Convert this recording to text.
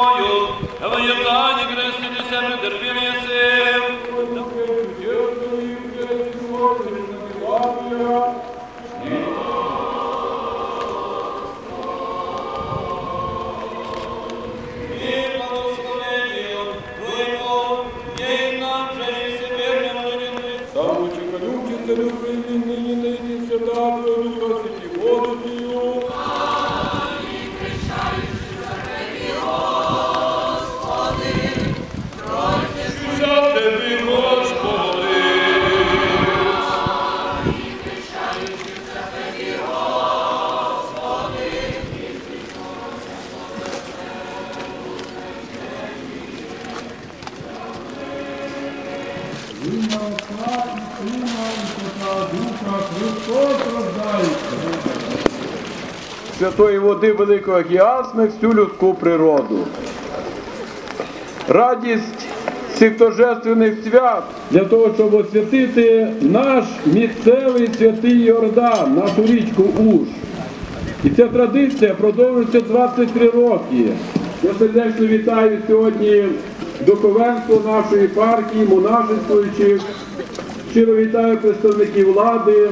в Йордані крестити себе терпіли єси. І благословенням Твоєго, єй нам же і себе молодіни. Ім'я Отця і Сина і Духа Христос. Святої води Великого Гіасми всю людську природу. Радість цих торжественних свят для того, щоб освятити наш місцевий святий Йордан, нашу річку Уж. І ця традиція продовжується 23 роки. Я сердечно вітаю сьогодні духовенство нашої партії, монашествуючих, щиро вітаю представників влади.